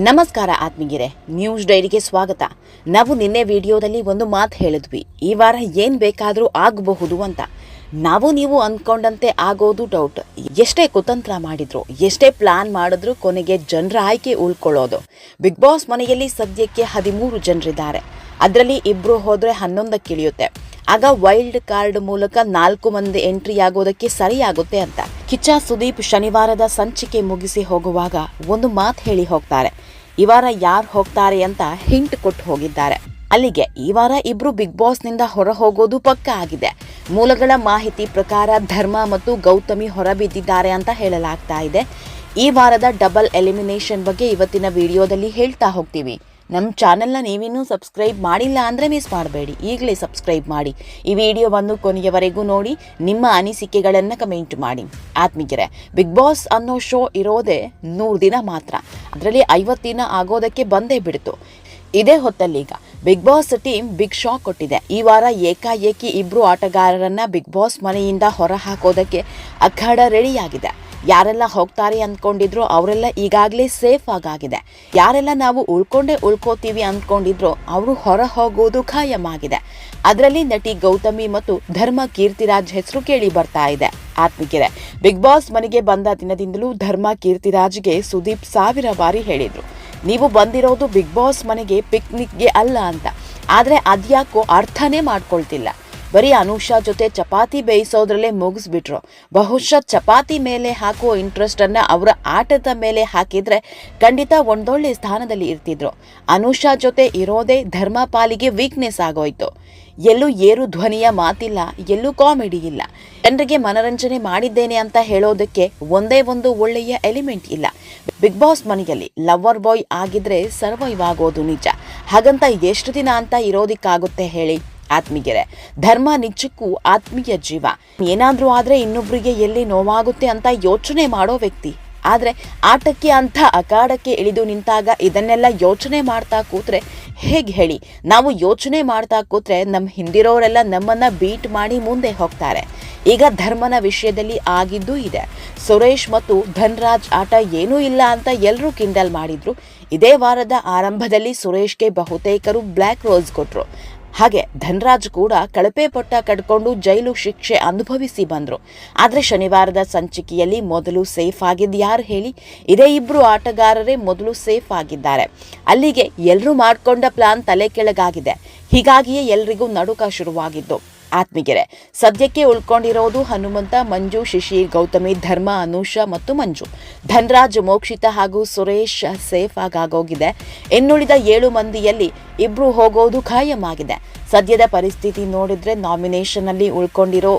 ನಮಸ್ಕಾರ ಆತ್ಮೀಗಿರೆ ನ್ಯೂಸ್ ಡೈರಿಗೆ ಸ್ವಾಗತ. ನಾವು ನಿನ್ನೆ ವಿಡಿಯೋದಲ್ಲಿ ಒಂದು ಮಾತು ಹೇಳಿದ್ವಿ. ಈ ವಾರ ಏನು ಬೇಕಾದರೂ ಆಗಬಹುದು ಅಂತ. ನಾವು ನೀವು ಅಂದ್ಕೊಂಡಂತೆ ಆಗೋದು ಡೌಟ್ ಎಷ್ಟೇ ಕುತಂತ್ರ ಮಾಡಿದ್ರು, ಎಷ್ಟೇ ಪ್ಲಾನ್ ಮಾಡಿದ್ರು ಕೊನೆಗೆ ಜನರ ಆಯ್ಕೆ ಉಳ್ಕೊಳ್ಳೋದು. ಬಿಗ್ ಬಾಸ್ ಮನೆಯಲ್ಲಿ ಸದ್ಯಕ್ಕೆ ಹದಿಮೂರು ಜನರಿದ್ದಾರೆ. ಅದರಲ್ಲಿ ಇಬ್ರು ಹೋದರೆ ಹನ್ನೊಂದಕ್ಕೆ ಇಳಿಯುತ್ತೆ. ಆಗ ವೈಲ್ಡ್ ಕಾರ್ಡ್ ಮೂಲಕ ನಾಲ್ಕು ಮಂದಿ ಎಂಟ್ರಿ ಆಗೋದಕ್ಕೆ ಸರಿಯಾಗುತ್ತೆ ಅಂತ. ಕಿಚ್ಚ ಸುದೀಪ್ ಶನಿವಾರದ ಸಂಚಿಕೆ ಮುಗಿಸಿ ಹೋಗುವಾಗ ಒಂದು ಮಾತು ಹೇಳಿ ಹೋಗ್ತಾರೆ. ಈ ವಾರ ಯಾರು ಹೋಗ್ತಾರೆ ಅಂತ ಹಿಂಟ್ ಕೊಟ್ಟು ಹೋಗಿದ್ದಾರೆ. ಅಲ್ಲಿಗೆ ಈ ವಾರ ಇಬ್ರು ಬಿಗ್ ಬಾಸ್ನಿಂದ ಹೊರ ಹೋಗೋದು ಪಕ್ಕ ಆಗಿದೆ. ಮೂಲಗಳ ಮಾಹಿತಿ ಪ್ರಕಾರ ಧರ್ಮ ಮತ್ತು ಗೌತಮಿ ಹೊರಬಿದ್ದಿದ್ದಾರೆ ಅಂತ ಹೇಳಲಾಗ್ತಾ ಇದೆ. ಈ ವಾರದ ಡಬಲ್ ಎಲಿಮಿನೇಷನ್ ಬಗ್ಗೆ ಇವತ್ತಿನ ವಿಡಿಯೋದಲ್ಲಿ ಹೇಳ್ತಾ ಹೋಗ್ತೀವಿ. ನಮ್ಮ ಚಾನೆಲ್ನ ನೀವಿನ್ನೂ ಸಬ್ಸ್ಕ್ರೈಬ್ ಮಾಡಿಲ್ಲ ಅಂದರೆ ಮಿಸ್ ಮಾಡಬೇಡಿ. ಈಗಲೇ ಸಬ್ಸ್ಕ್ರೈಬ್ ಮಾಡಿ. ಈ ವಿಡಿಯೋವನ್ನು ಕೊನೆಯವರೆಗೂ ನೋಡಿ, ನಿಮ್ಮ ಅನಿಸಿಕೆಗಳನ್ನು ಕಮೆಂಟ್ ಮಾಡಿ. ಆತ್ಮೀಗೆರೆ ಬಿಗ್ ಬಾಸ್ ಅನ್ನೋ ಶೋ ಇರೋದೇ ನೂರು ದಿನ ಮಾತ್ರ. ಅದರಲ್ಲಿ ಐವತ್ತು ದಿನ ಆಗೋದಕ್ಕೆ ಬಂದೇ ಬಿಡ್ತು. ಇದೇ ಹೊತ್ತಲ್ಲೀಗ big boss team big shock ಕೊಟ್ಟಿದೆ. ಈ ವಾರ ಏಕಾಏಕಿ ಇಬ್ಬರು ಆಟಗಾರರನ್ನು ಬಿಗ್ ಬಾಸ್ ಮನೆಯಿಂದ ಹೊರ ಹಾಕೋದಕ್ಕೆ ಅಖಾಡ ರೆಡಿಯಾಗಿದೆ ಯಾರೆಲ್ಲ ಹೋಗ್ತಾರೆ ಅಂದ್ಕೊಂಡಿದ್ರು ಅವರೆಲ್ಲ ಈಗಾಗಲೇ ಸೇಫ್ ಆಗಾಗಿದೆ. ಯಾರೆಲ್ಲ ನಾವು ಉಳ್ಕೊಂಡೇ ಉಳ್ಕೋತೀವಿ ಅಂದ್ಕೊಂಡಿದ್ರು ಅವರು ಹೊರ ಹೋಗೋದು ಖಾಯಂ ಆಗಿದೆ ಅದರಲ್ಲಿ ನಟಿ ಗೌತಮಿ ಮತ್ತು ಧರ್ಮ ಕೀರ್ತಿರಾಜ್ ಹೆಸರು ಕೇಳಿ ಬರ್ತಾ ಇದೆ. ಆತ್ಮಿಕೆರೆ ಬಿಗ್ ಬಾಸ್ ಮನೆಗೆ ಬಂದ ದಿನದಿಂದಲೂ ಧರ್ಮ ಕೀರ್ತಿರಾಜ್ಗೆ ಸುದೀಪ್ ಸಾವಿರ ಬಾರಿ ಹೇಳಿದ್ರು. ನೀವು ಬಂದಿರೋದು ಬಿಗ್ ಬಾಸ್ ಮನೆಗೆ ಪಿಕ್ನಿಕ್ಗೆ ಅಲ್ಲ ಅಂತ. ಆದರೆ ಅದ್ಯಾಕೋ ಅರ್ಥನೇ ಮಾಡ್ಕೊಳ್ತಿಲ್ಲ. ಬರೀ ಅನುಷಾ ಜೊತೆ ಚಪಾತಿ ಬೇಯಿಸೋದ್ರಲ್ಲೇ ಮುಗಿಸ್ಬಿಟ್ರು. ಬಹುಶಃ ಚಪಾತಿ ಮೇಲೆ ಹಾಕುವ ಇಂಟ್ರೆಸ್ಟನ್ನು ಅವರ ಆಟದ ಮೇಲೆ ಹಾಕಿದ್ರೆ ಖಂಡಿತ ಒಂದೊಳ್ಳೆ ಸ್ಥಾನದಲ್ಲಿ ಇರ್ತಿದ್ರು. ಅನುಷಾ ಜೊತೆ ಇರೋದೇ ಧರ್ಮಪಾಲಿಗೆ ವೀಕ್ನೆಸ್ ಆಗೋಯ್ತು. ಎಲ್ಲೂ ಏರು ಧ್ವನಿಯ ಮಾತಿಲ್ಲ, ಎಲ್ಲೂ ಕಾಮಿಡಿ ಇಲ್ಲ. ಜನರಿಗೆ ಮನರಂಜನೆ ಮಾಡಿದ್ದೇನೆ ಅಂತ ಹೇಳೋದಕ್ಕೆ ಒಂದೇ ಒಂದು ಒಳ್ಳೆಯ ಎಲಿಮೆಂಟ್ ಇಲ್ಲ. ಬಿಗ್ ಬಾಸ್ ಮನೆಯಲ್ಲಿ ಲವರ್ ಬಾಯ್ ಆಗಿದ್ರೆ ಸರ್ವೈವ್ ಆಗೋದು ನಿಜ. ಹಾಗಂತ ಎಷ್ಟು ದಿನ ಅಂತ ಇರೋದಿಕ್ಕಾಗುತ್ತೆ ಹೇಳಿ. ಆತ್ಮೀಯರೇ, ಧರ್ಮ ನಿಜಕ್ಕೂ ಆತ್ಮೀಯ ಜೀವ. ಏನಾದರೂ ಆದ್ರೆ ಇನ್ನೊಬ್ಬರಿಗೆ ಎಲ್ಲಿ ನೋವಾಗುತ್ತೆ ಅಂತ ಯೋಚನೆ ಮಾಡೋ ವ್ಯಕ್ತಿ. ಆದ್ರೆ ಆಟಕ್ಕೆ ಅಂತ ಅಖಾಡಕ್ಕೆ ಇಳಿದು ನಿಂತಾಗ ಇದನ್ನೆಲ್ಲ ಯೋಚನೆ ಮಾಡ್ತಾ ಕೂತ್ರೆ ಹೇಗೆ ಹೇಳಿ? ನಾವು ಯೋಚನೆ ಮಾಡ್ತಾ ಕೂತ್ರೆ ನಮ್ಮ ಹಿಂದಿರೋರೆಲ್ಲ ನಮ್ಮನ್ನ ಬೀಟ್ ಮಾಡಿ ಮುಂದೆ ಹೋಗ್ತಾರೆ. ಈಗ ಧರ್ಮನ ವಿಷಯದಲ್ಲಿ ಆಗಿದ್ದು ಇದೆ. ಸುರೇಶ್ ಮತ್ತು ಧನ್ರಾಜ್ ಆಟ ಏನೂ ಇಲ್ಲ ಅಂತ ಎಲ್ಲರೂ ಕಿಂಡಲ್ ಮಾಡಿದ್ರು. ಇದೇ ವಾರದ ಆರಂಭದಲ್ಲಿ ಸುರೇಶ್ಗೆ ಬಹುತೇಕರು ಬ್ಲ್ಯಾಕ್ ರೋಸ್ ಕೊಟ್ರು. ಹಾಗೆ ಧನ್ರಾಜ್ ಕೂಡ ಕಳಪೆ ಪಟ್ಟ ಕಟ್ಕೊಂಡು ಜೈಲು ಶಿಕ್ಷೆ ಅನುಭವಿಸಿ ಬಂದರು. ಆದರೆ ಶನಿವಾರದ ಸಂಚಿಕೆಯಲ್ಲಿ ಮೊದಲು ಸೇಫ್ ಆಗಿದ್ದು ಯಾರು ಹೇಳಿ? ಇದೇ ಇಬ್ರು ಆಟಗಾರರೇ ಮೊದಲು ಸೇಫ್ ಆಗಿದ್ದಾರೆ. ಅಲ್ಲಿಗೆ ಎಲ್ಲರೂ ಮಾಡ್ಕೊಂಡ ಪ್ಲಾನ್ ತಲೆ ಕೆಳಗಾಗಿದೆ. ಹೀಗಾಗಿಯೇ ಎಲ್ರಿಗೂ ನಡುಕ ಶುರುವಾಗಿದ್ದು. ಆತ್ಮಿಗೆರೆ ಸದ್ಯಕ್ಕೆ ಉಳ್ಕೊಂಡಿರೋದು ಹನುಮಂತ, ಮಂಜು, ಶಿಶಿ, ಗೌತಮಿ, ಧರ್ಮ, ಅನುಷ ಮತ್ತು ಮಂಜು. ಧನ್ರಾಜ್, ಮೋಕ್ಷಿತ ಹಾಗೂ ಸುರೇಶ್ ಸೇಫ್ ಆಗೋಗಿದೆ ಇನ್ನುಳಿದ ಏಳು ಮಂದಿಯಲ್ಲಿ ಇಬ್ರು ಹೋಗೋದು ಖಾಯಂ ಆಗಿದೆ. ಸದ್ಯದ ಪರಿಸ್ಥಿತಿ ನೋಡಿದ್ರೆ ನಾಮಿನೇಷನ್ ಅಲ್ಲಿ ಉಳ್ಕೊಂಡಿರೋ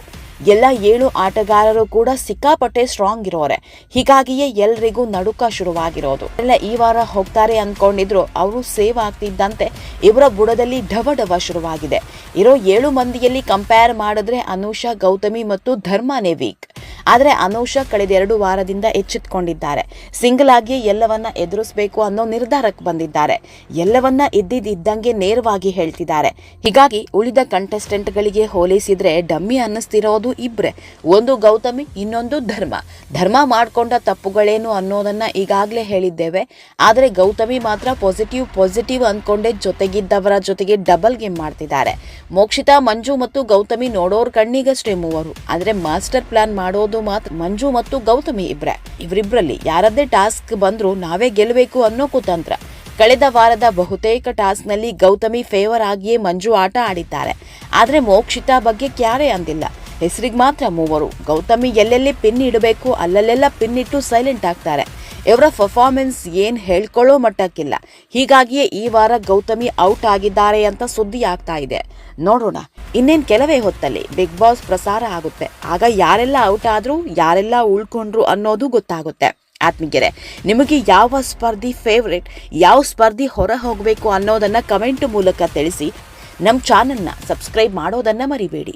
ಎಲ್ಲ ಏಳು ಆಟಗಾರರು ಕೂಡ ಸಿಕ್ಕಾಪಟ್ಟೆ ಸ್ಟ್ರಾಂಗ್ ಇರೋರೆ. ಹೀಗಾಗಿಯೇ ಎಲ್ರಿಗೂ ನಡುಕ ಶುರುವಾಗಿರೋದು. ಎಲ್ಲ ಈ ವಾರ ಹೋಗ್ತಾರೆ ಅಂದ್ಕೊಂಡಿದ್ರು ಅವರು ಸೇವ್ ಆಗ್ತಿದ್ದಂತೆ ಇವರ ಬುಡದಲ್ಲಿ ಡವ ಡವ ಶುರುವಾಗಿದೆ. ಇರೋ ಏಳು ಮಂದಿಯಲ್ಲಿ ಕಂಪೇರ್ ಮಾಡಿದ್ರೆ ಅನುಷಾ, ಗೌತಮಿ ಮತ್ತು ಧರ್ಮನೇ ವೀಕ್ ಆದರೆ ಅನೌಷ ಕಳೆದ ಎರಡು ವಾರದಿಂದ ಎಚ್ಚೆತ್ಕೊಂಡಿದ್ದಾರೆ. ಸಿಂಗಲ್ ಆಗಿ ಎಲ್ಲವನ್ನ ಎದುರಿಸಬೇಕು ಅನ್ನೋ ನಿರ್ಧಾರಕ್ಕೆ ಬಂದಿದ್ದಾರೆ. ಎಲ್ಲವನ್ನ ಇದ್ದಿದ್ದಂಗೆ ನೇರವಾಗಿ ಹೇಳ್ತಿದ್ದಾರೆ. ಹೀಗಾಗಿ ಉಳಿದ ಕಂಟೆಸ್ಟೆಂಟ್ಗಳಿಗೆ ಹೋಲಿಸಿದ್ರೆ ಡಮ್ಮಿ ಅನ್ನಿಸ್ತಿರೋದು ಇಬ್ರೆ. ಒಂದು ಗೌತಮಿ, ಇನ್ನೊಂದು ಧರ್ಮ. ಧರ್ಮ ಮಾಡಿಕೊಂಡ ತಪ್ಪುಗಳೇನು ಅನ್ನೋದನ್ನ ಈಗಾಗಲೇ ಹೇಳಿದ್ದೇವೆ. ಆದರೆ ಗೌತಮಿ ಮಾತ್ರ ಪಾಸಿಟಿವ್ ಪಾಸಿಟಿವ್ ಅನ್ಕೊಂಡೆ ಜೊತೆಗಿದ್ದವರ ಜೊತೆಗೆ ಡಬಲ್ ಗೇಮ್ ಮಾಡ್ತಿದ್ದಾರೆ. ಮೋಕ್ಷಿತಾ, ಮಂಜು ಮತ್ತು ಗೌತಮಿ ನೋಡೋರ್ ಕಣ್ಣಿಗಷ್ಟೇ ಮೂವರು. ಆದರೆ ಮಾಸ್ಟರ್ ಪ್ಲಾನ್ ಮಾಡೋದು ಮಾತ್ರ ಮಂಜು ಮತ್ತು ಗೌತಮಿ ಇಬ್ರೆ. ಇವರಿಬ್ರಲ್ಲಿ ಯಾರದ್ದೇ ಟಾಸ್ಕ್ ಬಂದ್ರು ನಾವೇ ಗೆಲ್ಲಬೇಕು ಅನ್ನೋ ಕುತಂತ್ರ. ಕಳೆದ ವಾರದ ಬಹುತೇಕ ಟಾಸ್ಕ್ನಲ್ಲಿ ಗೌತಮಿ ಫೇವರ್ ಆಗಿಯೇ ಮಂಜು ಆಟ ಆಡಿದ್ದಾರೆ. ಆದರೆ ಮೋಕ್ಷಿತಾ ಬಗ್ಗೆ ಕ್ಯಾರೇ ಅಂದಿಲ್ಲ. ಹೆಸರಿಗೆ ಮಾತ್ರ ಮೂವರು. ಗೌತಮಿ ಎಲ್ಲೆಲ್ಲಿ ಪಿನ್ ಇಡಬೇಕು ಅಲ್ಲಲ್ಲೆಲ್ಲ ಪಿನ್ ಇಟ್ಟು ಸೈಲೆಂಟ್ ಆಗ್ತಾರೆ. ಇವರ ಪರ್ಫಾರ್ಮೆನ್ಸ್ ಏನು ಹೇಳ್ಕೊಳ್ಳೋ ಮಟ್ಟಕ್ಕಿಲ್ಲ. ಹೀಗಾಗಿಯೇ ಈ ವಾರ ಗೌತಮಿ ಔಟ್ ಆಗಿದ್ದಾರೆ ಅಂತ ಸುದ್ದಿ ಆಗ್ತಾ ಇದೆ. ನೋಡೋಣ. ಇನ್ನೇನ್ ಕೆಲವೇ ಹೊತ್ತಲ್ಲಿ ಬಿಗ್ ಬಾಸ್ ಪ್ರಸಾರ ಆಗುತ್ತೆ. ಆಗ ಯಾರೆಲ್ಲ ಔಟ್ ಆದರೂ, ಯಾರೆಲ್ಲ ಉಳ್ಕೊಂಡ್ರು ಅನ್ನೋದು ಗೊತ್ತಾಗುತ್ತೆ. ಆತ್ಮೀಗೆರೆ ನಿಮಗೆ ಯಾವ ಸ್ಪರ್ಧಿ ಫೇವ್ರೆಟ್ ಯಾವ ಸ್ಪರ್ಧಿ ಹೊರ ಹೋಗಬೇಕು ಅನ್ನೋದನ್ನ ಕಮೆಂಟ್ ಮೂಲಕ ತಿಳಿಸಿ. ನಮ್ಮ ಚಾನಲ್ನ ಸಬ್ಸ್ಕ್ರೈಬ್ ಮಾಡೋದನ್ನ ಮರಿಬೇಡಿ.